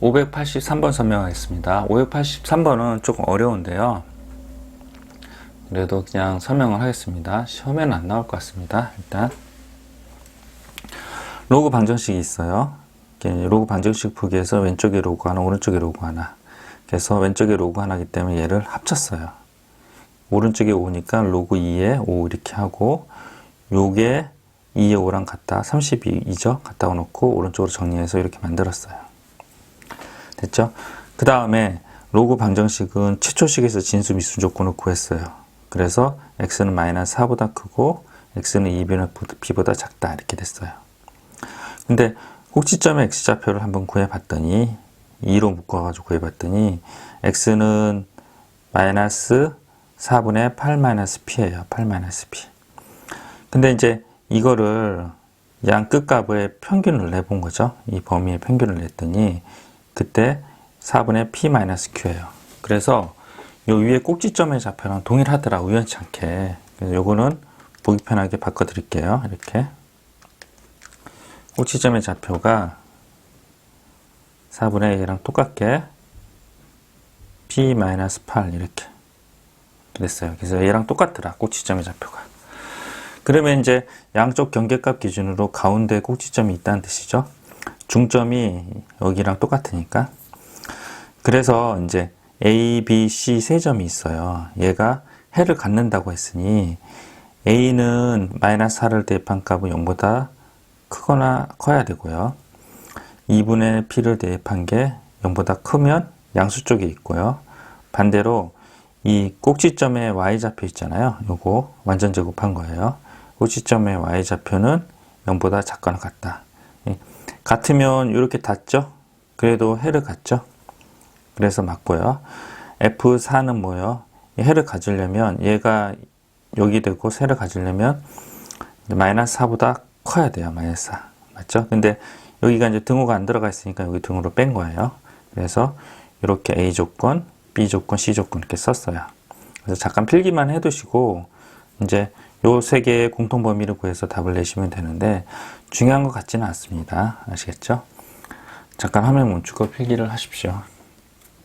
583번 설명하겠습니다. 583번은 조금 어려운데요. 그래도 그냥 설명을 하겠습니다. 시험에는 안 나올 것 같습니다. 일단 로그 방정식이 있어요. 로그 방정식 풀기에서 왼쪽에 로그 하나, 오른쪽에 로그 하나. 그래서 왼쪽에 로그 하나기 때문에 얘를 합쳤어요. 오른쪽에 5니까 로그 2에 5 이렇게 하고 요게 2에 5랑 같다. 32죠. 갖다 놓고 오른쪽으로 정리해서 이렇게 만들었어요. 됐죠? 그 다음에 로그 방정식은 최초식에서 진수 미수 조건을 구했어요. 그래서 x는 마이너스 4보다 크고 x는 2b보다 작다 이렇게 됐어요. 근데 꼭지점의 x좌표를 한번 구해봤더니 2로 묶어가지고 구해봤더니 x는 마이너스 4분의 8 마이너스 p예요. 8 마이너스 p. 근데 이제 이거를 양 끝값의 평균을 내본 거죠. 이 범위의 평균을 냈더니 그때 4분의 p 마이너스 q예요. 그래서 요 위에 꼭지점의 좌표랑 동일하더라 우연치 않게. 그래서 요거는 보기 편하게 바꿔 드릴게요. 이렇게 꼭지점의 좌표가 4분의 1이랑 똑같게 p 마이너스 8 이렇게 됐어요. 그래서 얘랑 똑같더라 꼭지점의 좌표가. 그러면 이제 양쪽 경계값 기준으로 가운데 꼭지점이 있다는 뜻이죠. 중점이 여기랑 똑같으니까. 그래서 이제 A, B, C 세 점이 있어요. 얘가 해를 갖는다고 했으니 A는 마이너스 4를 대입한 값은 0보다 크거나 커야 되고요. 2분의 P를 대입한 게 0보다 크면 양수 쪽에 있고요. 반대로 이 꼭지점의 y좌표 있잖아요. 요거 완전 제곱한 거예요. 꼭지점의 y좌표는 0보다 작거나 같다. 예. 같으면 이렇게 닿죠? 그래도 해를 갖죠? 그래서 맞고요. F4는 뭐예요? 해를 가지려면 얘가 여기 되고 세를 가지려면 마이너스 4보다 커야 돼요. 마이너스 4. 맞죠? 근데 여기가 이제 등호가 안 들어가 있으니까 여기 등호로 뺀 거예요. 그래서 이렇게 A 조건, B 조건, C 조건 이렇게 썼어요. 그래서 잠깐 필기만 해두시고 이제 요 세 개의 공통 범위를 구해서 답을 내시면 되는데 중요한 것 같지는 않습니다. 아시겠죠? 잠깐 화면 멈추고 필기를 하십시오.